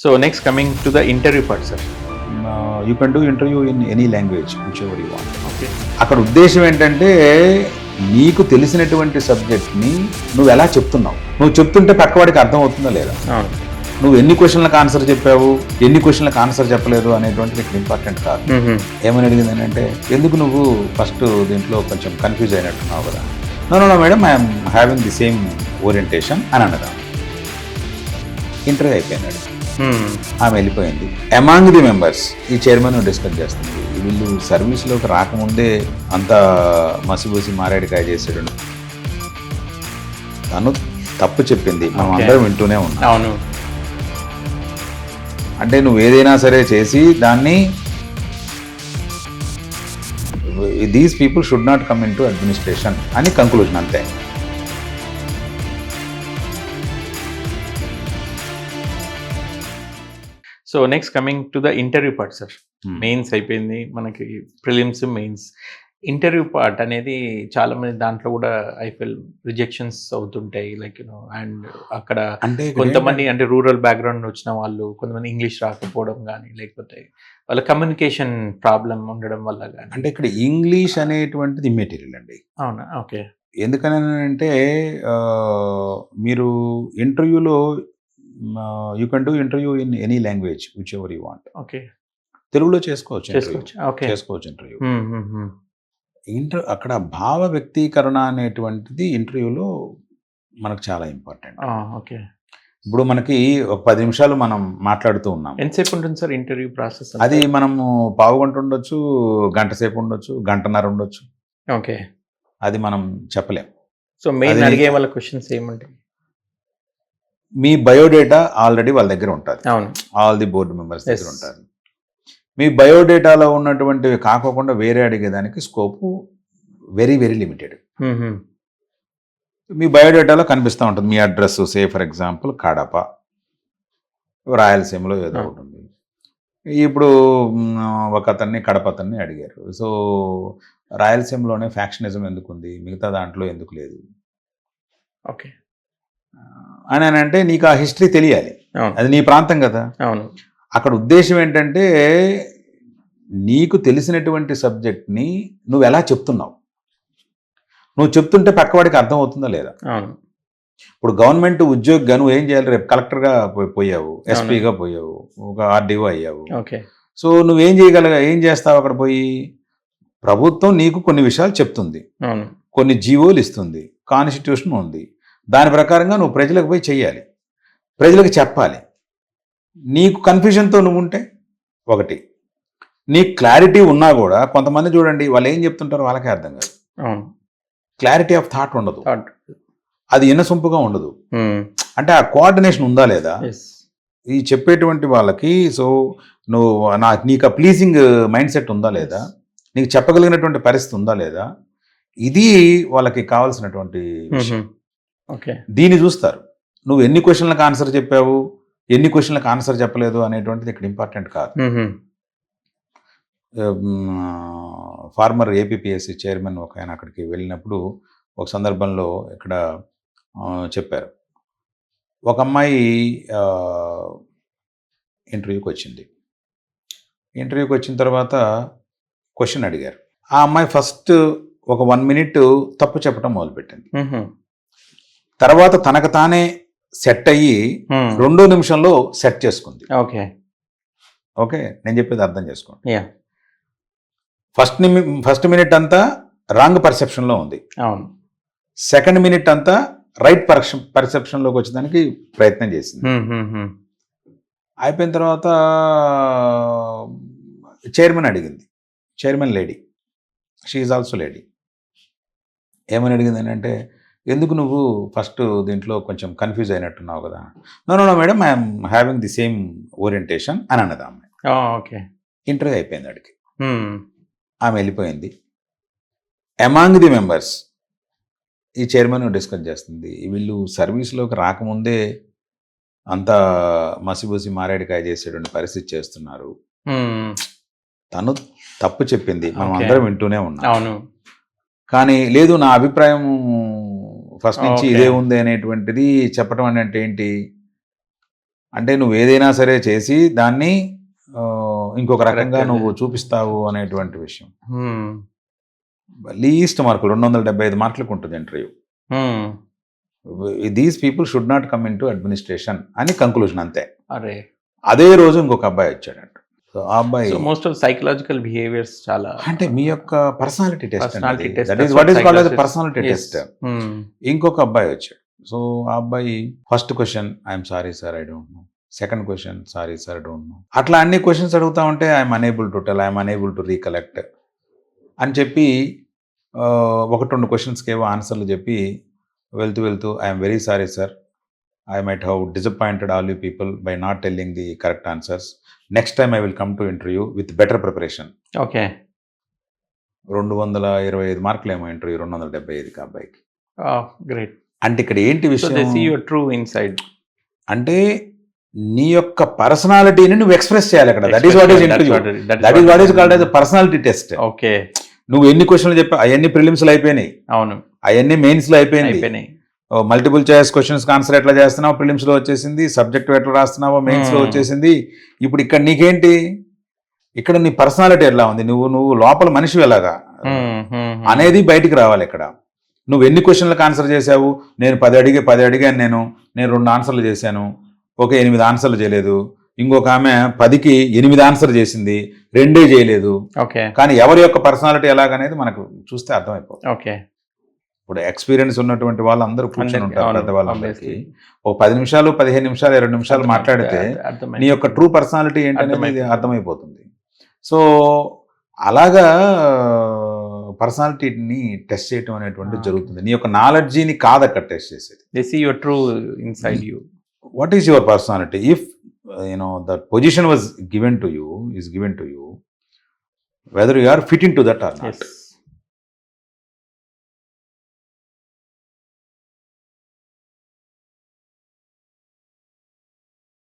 So next coming to the interview part, sir. You can do interview in any language whichever you want Okay. అక్కడ ఉద్దేశం ఏంటంటే నీకు తెలిసినటువంటి సబ్జెక్ట్ని నువ్వు ఎలా చెప్తున్నావు? నువ్వు చెప్తుంటే పక్కవాడికి అర్థం అవుతుందా లేదా నువ్వు ఎన్ని క్వశ్చన్లకు ఆన్సర్ చెప్పావు? ఎన్ని క్వశ్చన్లకు ఆన్సర్ చెప్పలేదు అనేటువంటిది ఇక్కడ ఇంపార్టెంట్ కాదు. ఏమని అడిగింది అంటే ఎందుకు నువ్వు ఫస్ట్ దీంట్లో కొంచెం కన్ఫ్యూజ్ అయినట్టున్నావు కదా? No no madam I'm having the same orientation అని అన్నదా? ఇంటర్వ్యూ అయిపోయినాడు ఆమె వెళ్ళిపోయింది. అమాంగ్ ది మెంబర్స్ ఈ చైర్మన్ డిస్కస్ చేస్తుంది. వీళ్ళు సర్వీస్లోకి రాకముందే అంత మసిబూసి మారేడుకాయ చేసాడు తను తప్పు చెప్పింది. మనం. అందరం వింటూనే ఉన్నాం. అవును. అంటే నువ్వు ఏదైనా సరే చేసి దాన్ని these people should not come in to administration అని కంక్లూజన్ అంతే. So next coming to the interview part sir. Mains అయిపోయింది మనకి ప్రిలిమ్స్ మెయిన్స్ ఇంటర్వ్యూ పార్ట్ అనేది చాలా మంది దాంట్లో కూడా ఐ ఫీల్ రిజెక్షన్స్ అవుతుంటాయి లైక్ యూనో అండ్ అక్కడ అంటే కొంతమంది అంటే రూరల్ బ్యాక్గ్రౌండ్ వచ్చిన వాళ్ళు కొంతమంది ఇంగ్లీష్ రాకపోవడం కానీ లేకపోతే వాళ్ళ కమ్యూనికేషన్ ప్రాబ్లం ఉండడం వల్ల కానీ అంటే ఇక్కడ ఇంగ్లీష్ అనేటువంటిది ఇమ్మెటీరియల్ అండి. అవునా? ఓకే. ఎందుకని అంటే ఆ, మీరు ఇంటర్వ్యూలో you can do interview in any language whichever you want okay తెలుగులో చేసుకోవచ్చు. చేసుకోవచ్చు. ఓకే చేసుకోవచ్చు ఇంటర్వ్యూ ఇంటర్ అక్కడ భావ వ్యక్తీకరణ అనేటువంటిది ఇంటర్వ్యూలో మనకు చాలా ఇంపార్టెంట్ ఓకే ఇప్పుడు మనకి ఒక పది నిమిషాలు మనం మాట్లాడుతూ ఉన్నాం ఎంతసేపు ఉంటుంది సార్ ఇంటర్వ్యూ ప్రాసెస్ అది మనము పావు గంట ఉండొచ్చు గంట సేపు ఉండొచ్చు గంటన్నర ఉండొచ్చు. ఓకే అది మనం చెప్పలేం. సో మెయిన్ అడిగే వాళ్ళ క్వశ్చన్స్ ఏముంటాయి? మీ బయోడేటా ఆల్రెడీ వాళ్ళ దగ్గర ఉంటుంది. అవును. ఆల్ ది బోర్డు మెంబర్స్ దగ్గర. ఉంటారు మీ బయోడేటాలో ఉన్నటువంటివి కాకోకుండా వేరే అడిగేదానికి స్కోపు వెరీ వెరీ లిమిటెడ్. మీ బయోడేటాలో కనిపిస్తూ ఉంటుంది. మీ address say for example Kadapa రాయలసీమలో ఏదో. ఒకటి ఉంది. ఇప్పుడు ఒక అతన్ని కడప అతన్ని అడిగారు. సో రాయలసీమలోనే ఫ్యాక్షనిజం ఎందుకు ఉంది మిగతా దాంట్లో ఎందుకు లేదు? ఓకే. అని అని అంటే నీకు ఆ హిస్టరీ తెలియాలి. అది నీ ప్రాంతం కదా. అవును. అక్కడ ఉద్దేశం ఏంటంటే నీకు తెలిసినటువంటి సబ్జెక్ట్ని నువ్వు ఎలా చెప్తున్నావు? నువ్వు చెప్తుంటే పక్కవాడికి అర్థం అవుతుందా లేదా? అవును. ఇప్పుడు గవర్నమెంట్ ఉద్యోగిగా నువ్వు ఏం చేయాలి? రేపు కలెక్టర్గా పోయి- పోయావు ఎస్పీగా పోయావు ఒక ఆర్డీఓ అయ్యావు. ఓకే. సో నువ్వేం చేయగలగా? ఏం చేస్తావు అక్కడ పోయి? ప్రభుత్వం నీకు కొన్ని విషయాలు చెప్తుంది. కొన్ని జీవోలు ఇస్తుంది. కాన్స్టిట్యూషన్ ఉంది. దాని ప్రకారంగా నువ్వు ప్రజలకు పోయి చెయ్యాలి. ప్రజలకు చెప్పాలి. నీకు కన్ఫ్యూజన్తో నువ్వు ఉంటే ఒకటి. నీకు క్లారిటీ ఉన్నా కూడా కొంతమంది చూడండి వాళ్ళు ఏం చెప్తుంటారో వాళ్ళకే అర్థం కాదు. క్లారిటీ ఆఫ్ థాట్ ఉండదు. అది ఇన్నసొంపుగా ఉండదు. అంటే ఆ కోఆర్డినేషన్ ఉందా లేదా? ఈ చెప్పేటువంటి వాళ్ళకి సో నువ్వు నా నీకు ఆ ప్లీజింగ్ మైండ్ సెట్ ఉందా లేదా? నీకు చెప్పగలిగినటువంటి పరిస్థితి ఉందా లేదా? ఇది వాళ్ళకి కావాల్సినటువంటి విషయం. ఓకే దీన్ని చూస్తారు. నువ్వు ఎన్ని క్వశ్చన్లకు ఆన్సర్ చెప్పావు? ఎన్ని క్వశ్చన్లకు ఆన్సర్ చెప్పలేదు అనేటువంటిది ఇక్కడ ఇంపార్టెంట్ కాదు. ఫార్మర్ ఏపీపీఎస్సీ చైర్మన్ ఒక ఆయన అక్కడికి వెళ్ళినప్పుడు ఒక సందర్భంలో ఇక్కడ చెప్పారు. ఒక అమ్మాయి ఇంటర్వ్యూకి వచ్చింది. ఇంటర్వ్యూకి వచ్చిన తర్వాత క్వశ్చన్ అడిగారు. ఆ అమ్మాయి ఫస్ట్ ఒక వన్ మినిట్ తప్పు చెప్పడం మొదలుపెట్టింది. తర్వాత తనకు తానే సెట్ అయ్యి రెండో నిమిషంలో సెట్ చేసుకుంది. ఓకే. ఓకే? నేను చెప్పేది అర్థం చేసుకోండి. యా ఫస్ట్ ఫస్ట్ మినిట్ అంతా రాంగ్ పర్సెప్షన్లో ఉంది. అవును. సెకండ్ మినిట్ అంతా రైట్ పర్సెప్ పర్సెప్షన్లోకి వచ్చేదానికి ప్రయత్నం చేసింది. అయిపోయిన తర్వాత చైర్మన్ అడిగింది. Chairman lady. She also lady ఏమని అడిగింది అంటే ఎందుకు నువ్వు ఫస్ట్ దీంట్లో కొంచెం కన్ఫ్యూజ్ అయినట్టున్నావు కదా? No no madam I'm having the same orientation అని అన్నది ఆమె ఓకే. ఇంటర్వ్యూ అయిపోయింది అడిగి ఆమె వెళ్ళిపోయింది. అమాంగ్ ది మెంబర్స్ ఈ చైర్మన్ డిస్కస్ చేస్తుంది. వీళ్ళు సర్వీస్లోకి రాకముందే అంత మసిబూసి మారేడుకాయ చేసేటువంటి పరిస్థితి చేస్తున్నారు. తను తప్పు చెప్పింది. మనం. అందరం వింటూనే ఉన్నాం. కానీ లేదు నా అభిప్రాయం ఫస్ట్ నుంచి. ఇదే ఉంది అనేటువంటిది చెప్పడం అంటే ఏంటి అంటే నువ్వు ఏదైనా సరే చేసి దాన్ని ఇంకొక రకంగా. నువ్వు చూపిస్తావు అనేటువంటి విషయం. లీస్ట్ మార్కులు రెండు వందల డెబ్బై ఐదు మార్కులకు ఉంటుంది interview. These people should not come in to administration అని కంక్లూజన్ అంతే అరే అదే రోజు ఇంకొక అబ్బాయి వచ్చాడంట సో ఆ అబ్బాయి మోస్ట్ ఆఫ్ సైకలాజికల్ బిహేవియర్స్ చాలా అంటే మీ యొక్క personality test that is what is called personality. Test Hmm. ఇంకొక అబ్బాయి వచ్చాడు. సో ఆ అబ్బాయి first question I'm sorry sir I don't know second question sorry sir I don't know అట్లా అన్ని క్వశ్చన్స్ అడుగుతా ఉంటే I'm unable to tell I'm unable to recollect అని చెప్పి ఒకటి రెండు క్వశ్చన్స్కి ఏవో ఆన్సర్లు చెప్పి వెళ్తూ వెళ్తూ I'm very sorry sir I might how disappointed all you people by not telling the correct answers next time I will come to interview with better preparation okay రెండు వందల ఇరవై ఐదు మార్కులు ఏమో ఇంటర్వ్యూ రెండు వందల డెబ్బై ఐదుకి అబ్బాయికి. గ్రేట్ అంటే ఇక్కడ ఏంటి సో దే సీ విషయం యువర్ ట్రూ ఇన్సైడ్ అంటే నీ యొక్క పర్సనాలిటీని నువ్వు ఎక్స్ప్రెస్ చేయాలి అక్కడ. That is what is interview that is what is called as personality test okay నువ్వు ఎన్ని క్వశ్చన్లు చెప్పా? అవన్నీ ప్రిలిమ్స్లో అయిపోయినాయి. అవును. అవన్నీ మెయిన్స్లో అయిపోయింది అయిపోయినాయి. మల్టిపుల్ చాయిస్ క్వశ్చన్స్ ఆన్సర్ ఎట్లా చేస్తున్నావు? ప్రిలిమ్స్లో వచ్చేసింది సబ్జెక్ట్ ఎట్లా రాస్తున్నావో మెయిన్స్లో Hmm. వచ్చేసింది. ఇప్పుడు ఇక్కడ నీకేంటి? ఇక్కడ నీ పర్సనాలిటీ ఎలా ఉంది? నువ్వు నువ్వు లోపల మనిషి ఎలాగా? Hmm, hmm. అనేది బయటికి రావాలి ఇక్కడ. నువ్వు ఎన్ని క్వశ్చన్లకు ఆన్సర్ చేసావు నేను పది అడిగి పది అడిగాను నేను. నేను రెండు ఆన్సర్లు చేశాను. ఒక ఎనిమిది ఆన్సర్లు చేయలేదు. ఇంకొక ఆమె పదికి ఎనిమిది ఆన్సర్ చేసింది. రెండే చేయలేదు. ఓకే. కానీ ఎవరి యొక్క పర్సనాలిటీ ఎలాగనేది మనకు చూస్తే అర్థమైపోతుంది. ఓకే. ఇప్పుడు ఎక్స్పీరియన్స్ ఉన్నటువంటి వాళ్ళందరూ కూర్చొని ఉంటారు పెద్ద వాళ్ళందరికీ obviously. ఒక పది నిమిషాలు పదిహేను నిమిషాలు ఇరవై నిమిషాలు మాట్లాడితే. నీ యొక్క ట్రూ పర్సనాలిటీ ఏంటనేది అర్థమైపోతుంది. సో అలాగా పర్సనాలిటీని టెస్ట్ చేయటం అనేటువంటిది. జరుగుతుంది. నీ యొక్క నాలెడ్జీని కాదు అక్కడ టెస్ట్ చేసేది. They see your true inside you. What is your personality if you know the position was given to you is given to you whether you are fit in to that or not